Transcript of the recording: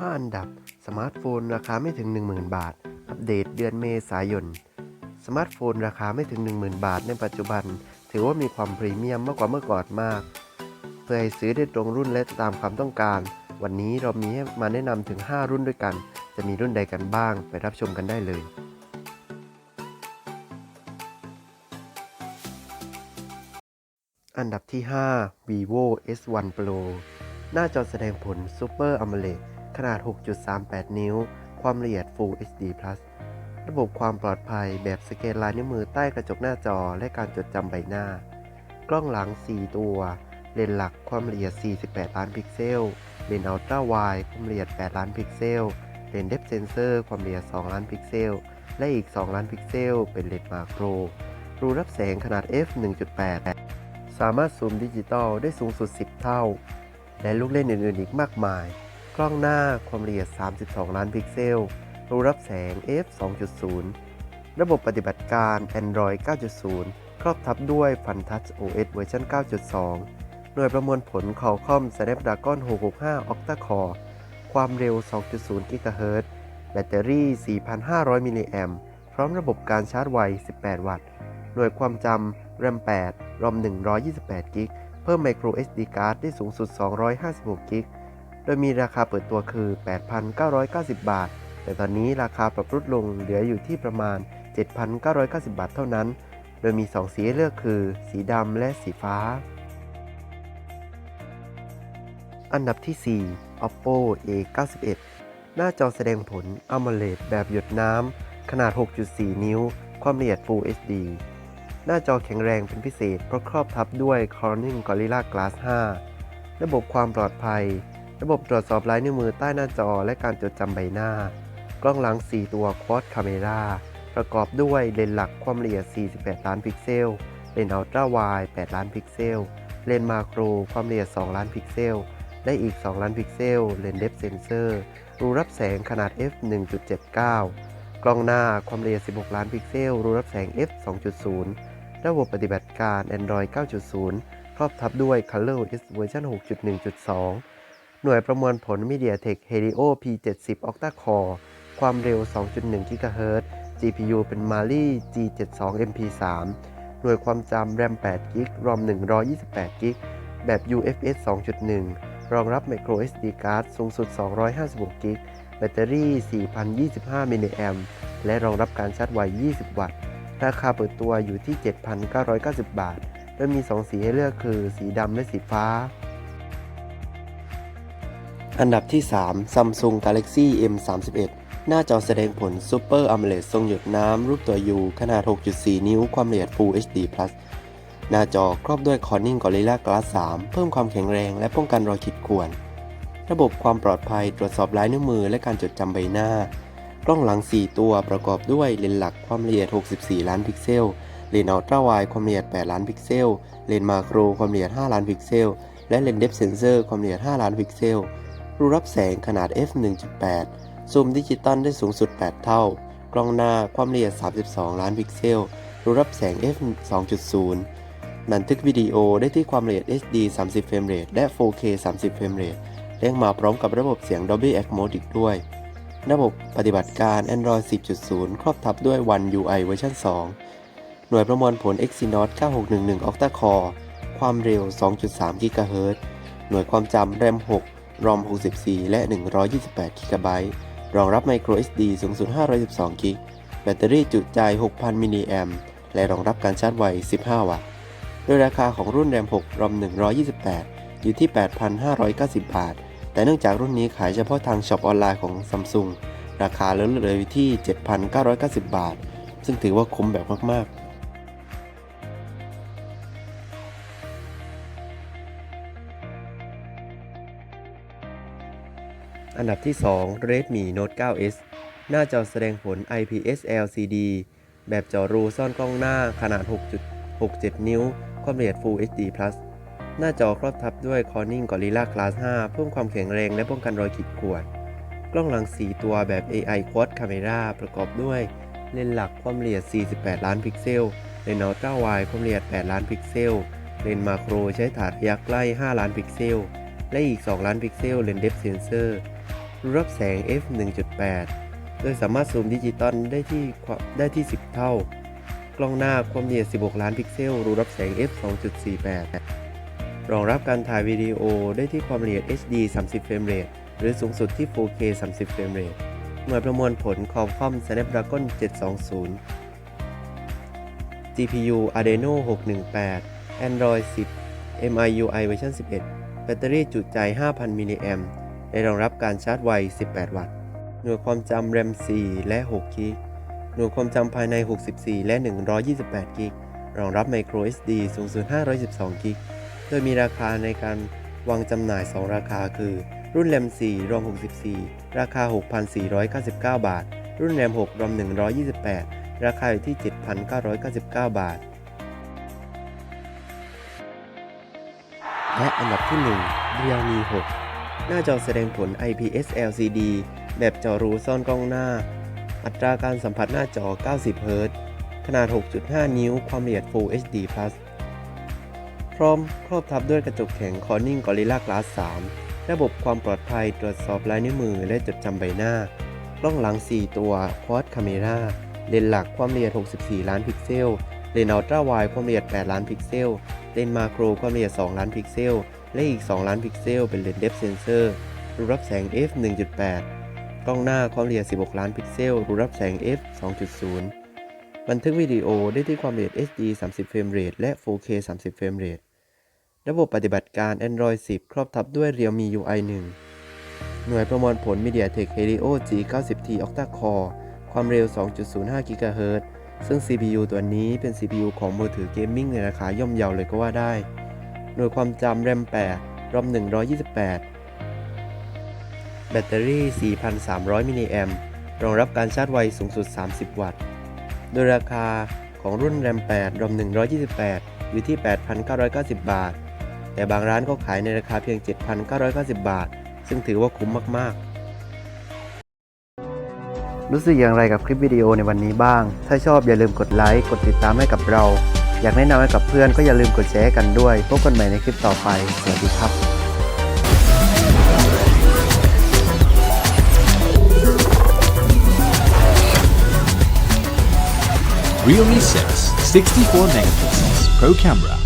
5 อันดับ สมาร์ทโฟนราคาไม่ถึง 10,000 บาท อัปเดตเดือนเมษายน สมาร์ทโฟนราคาไม่ถึง 10,000 บาทในปัจจุบัน ถือว่ามีความพรีเมียมมากกว่าเมื่อก่อนมาก เพื่อให้ซื้อได้ตรงรุ่นและตามความต้องการ วันนี้เรามีมาแนะนำถึง 5 รุ่นด้วยกัน จะมีรุ่นใดกันบ้าง ไปรับชมกันได้เลยอันดับที่ 5 vivo S1 Pro หน้าจอแสดงผล Super AMOLED ขนาด 6.38 นิ้ว ความละเอียด Full HD+ ระบบความปลอดภัยแบบสแกนลายนิ้วมือใต้กระจกหน้าจอและการจดจำใบหน้า กล้องหลัง 4 ตัว เลนส์หลักความละเอียด 48 ล้านพิกเซล เลนส์อัลตร้าไวด์ความละเอียด 8 ล้านพิกเซล เลนส์เดฟเซนเซอร์ความละเอียด 2 ล้านพิกเซล และอีก 2 ล้านพิกเซล เป็นเลนส์มาโคร รูรับแสงขนาด f 1.8 สามารถซูมดิจิตอลได้สูงสุด 10 เท่า และลูกเล่นอื่นๆอีกมากมาย กล้องหน้าความละเอียด 32 ล้านพิกเซล รูรับแสง f 2.0 ระบบปฏิบัติการ Android 9.0 ครอบทับด้วย FunTouch OS เวอร์ชัน9.2 หน่วยประมวลผล Qualcomm Snapdragon 665 Octa Core ความเร็ว 2.0 GHz แบตเตอรี่ 4,500 มิลลิแอมพร้อมระบบการชาร์จไว 18 วัตต์ หน่วยความจำ RAM 8 ROM 128 กิก เพิ่ม Micro SD card ได้สูงสุด 256 กิก โดยมีราคาเปิดตัวคือ 8,990 บาท แต่ตอนนี้ราคาปรับลดลงเหลืออยู่ที่ประมาณ 7,990 บาทเท่านั้น โดยมี 2 สีให้เลือกคือ สีดำและสีฟ้า อันดับที่ 4 oppo a 9 1 หน้าจอแสดงผล AMOLED แบบหยดน้ำ ขนาด 6.4 นิ้ว ความละเอียด Full HD หน้าจอแข็งแรงเป็นพิเศษเพราะครอบทับด้วย Corning Gorilla Glass 5 ระบบความปลอดภัย ระบบตรวจสอบลายนิ้วมือใต้หน้าจอและการจดจำใบหน้า กล้องหลัง 4 ตัว Quad Camera ประกอบด้วยเลนส์หลักความละเอียด 48 ล้านพิกเซล เลนส์อัลตร้าไวด์ 8 ล้านพิกเซล เลนส์มาโครความละเอียด 2 ล้านพิกเซลและอีก 2 ล้านพิกเซล เลนส์เดฟเซนเซอร์ รูรับแสงขนาด f 1.79 กล้องหน้าความละเอียด 16 ล้านพิกเซล รูรับแสง f 2.0 ระบบปฏิบัติการ Android 9.0 ครอบทับด้วย ColorOS เวอร์ชัน6.1.2 หน่วยประมวลผล MediaTek Helio P70 Octa Core ความเร็ว 2.1 GHz GPU เป็น Mali G72 MP3 หน่วยความจำ RAM 8 GB ROM 128 GB แบบ UFS 2.1 รองรับ Micro SD card สูงสุด 256 GB แบตเตอรี่ 4,025 มิลลิแอมและรองรับการชาร์จไว 20 วัตต์ ราคาเปิดตัวอยู่ที่ 7,990 บาท โดยมี 2 สีให้เลือกคือ สีดำและสีฟ้า อันดับที่ 3 Samsung Galaxy M31 หน้าจอแสดงผล Super AMOLED ทรงหยดน้ำ รูปตัว U ขนาด 6.4 นิ้ว ความละเอียด Full HD+ หน้าจอครอบด้วย Corning Gorilla Glass 3 เพิ่มความแข็งแรงและป้องกันรอยขีดข่วน ระบบความปลอดภัยตรวจสอบลายนิ้วมือและการจดจำใบหน้า กล้องหลัง 4 ตัวประกอบด้วยเลนส์หลักความละเอียด 64 ล้านพิกเซล เลนส์อัลตร้าไวด์ความละเอียด 8 ล้านพิกเซล เลนส์มาโครความละเอียด 5 ล้านพิกเซล และเลนส์เดฟเซนเซอร์ความละเอียด 5 ล้านพิกเซล รูรับแสงขนาด f 1.8 ซูมดิจิตอลได้สูงสุด 8 เท่า กล้องหน้าความละเอียด 32 ล้านพิกเซล รูรับแสง f 2.0 บันทึกวิดีโอได้ที่ความละเอียด HD 30 เฟรมเรท และ 4K 30 เฟรมเรทและยังมาพร้อมกับระบบเสียง Dolby Atmos อีกด้วย ระบบปฏิบัติการ Android 10.0 ครอบทับด้วย One UI เวอร์ชัน2 หน่วยประมวลผล Exynos 9611 Octa Core ความเร็ว 2.3 GHz หน่วยความจำ RAM 6 ROM 64 และ 128 GB รองรับ Micro SD สูงสุด 512 GB แบตเตอรี่จุใจ 6,000 มิลลิแอมและรองรับการชาร์จไว 15 วัตต์ โดยราคาของรุ่น RAM 6 ROM 128 อยู่ที่ 8,590 บาท แต่เนื่องจากรุ่นนี้ขายเฉพาะทางช็อปออนไลน์ของ Samsung ราคาลดเหลืออยู่ที่ 7,990 บาท ซึ่งถือว่าคุ้มแบบมาก ๆ อันดับที่ 2 Redmi Note 9s หน้าจอแสดงผล IPS LCD แบบจอรูซ่อนกล้องหน้าขนาด 6.67 นิ้ว ความละเอียด Full HD+ หน้าจอครอบทับด้วย Corning Gorilla Glass 5 เพิ่มความแข็งแรงและป้องกันรอยขีดข่วน กล้องหลัง 4 ตัวแบบ AI Quad Camera ประกอบด้วย เลนส์หลักความละเอียด 48 ล้านพิกเซล เลนส์อัลตร้าไวด์ความละเอียด 8 ล้านพิกเซล เลนส์มาโครใช้ฐานระยะใกล้ 5 ล้านพิกเซล และอีก 2 ล้านพิกเซล เลนส์เดฟเซนเซอ รูรับแสง f 1.8 โดยสามารถซูมดิจิตอลได้ที่ได้ที่ 10 เท่า กล้องหน้าความละเอียด 16 ล้านพิกเซล รูรับแสง f 2.48 รองรับการถ่ายวิดีโอได้ที่ความละเอียด HD 30 เฟรมเรท หรือสูงสุดที่ 4K 30 เฟรมเรท หน่วยประมวลผล Qualcomm Snapdragon 720 GPU Adreno 618 Android 10 MIUI เวอร์ชัน11 แบตเตอรี่จุใจ 5,000 มิลลิแอมป์ ได้รองรับการชาร์จไว 18 วัตต์ หน่วยความจำ RAM 4 และ 6 กิก หน่วยความจำภายใน 64 และ 128 กิก รองรับ Micro SD สูงสุด 512 กิก โดยมีราคาในการวางจำหน่าย 2 ราคาคือ รุ่น RAM 4 ROM 64 ราคา 6,499 บาท รุ่น RAM 6 ROM 128 ราคาอยู่ที่ 7,999 บาท และอันดับที่ 1 Realme 6 หน้าจอแสดงผล IPS LCD แบบจอรูซ่อนกล้องหน้า อัตราการสัมผัสหน้าจอ 90 เฮิรตซ์ขนาด 6.5 นิ้ว ความละเอียด Full HD Plus พร้อมครอบทับด้วยกระจกแข็ง Corning Gorilla Glass 3 ระบบความปลอดภัยตรวจสอบลายนิ้วมือและจดจำใบหน้ากล้องหลัง 4 ตัว Quad Camera เลนส์หลักความละเอียด 64 ล้านพิกเซล เลนส์อัลตร้าไวด์ความละเอียด 8 ล้านพิกเซล เลนส์มาโครความละเอียด 2 ล้านพิกเซล และอีก 2 ล้านพิกเซลเป็นเลนส์ Depth Sensor รูรับแสง f 1.8 กล้องหน้าความละเอียด 16 ล้านพิกเซลรูรับแสง f 2.0 บันทึกวิดีโอได้ที่ความละเอียด HD 30 เฟรมเรทและ 4K 30 เฟรมเรทระบบปฏิบัติการ Android 10 ครอบทับด้วย Realme UI 1 หน่วยประมวลผล MediaTek Helio G90T Octa Core ความเร็ว 2.05 GHz ซึ่ง CPU ตัวนี้เป็น CPU ของมือถือเกมมิ่งในราคาย่อมเยาเลยก็ว่าได้ หน่วยความจำ RAM 8 ROM 128 แบตเตอรี่ 4,300 มิลลิแอมรองรับการชาร์จไวสูงสุด 30 วัตต์ โดยราคาของรุ่น RAM 8 ROM 128 อยู่ที่ 8,990 บาท แต่บางร้านก็ขายในราคาเพียง 7,990 บาท ซึ่งถือว่าคุ้มมาก ๆรู้สึกอย่างไรกับคลิปวิดีโอในวันนี้บ้าง ถ้าชอบอย่าลืมกดไลค์ กดติดตามให้กับเรา อยากแนะนำให้กับเพื่อนก็อย่าลืมกดแชร์กันด้วย พบกันใหม่ในคลิปต่อไป สวัสดีครับ Realme 6 64 megapixels Pro camera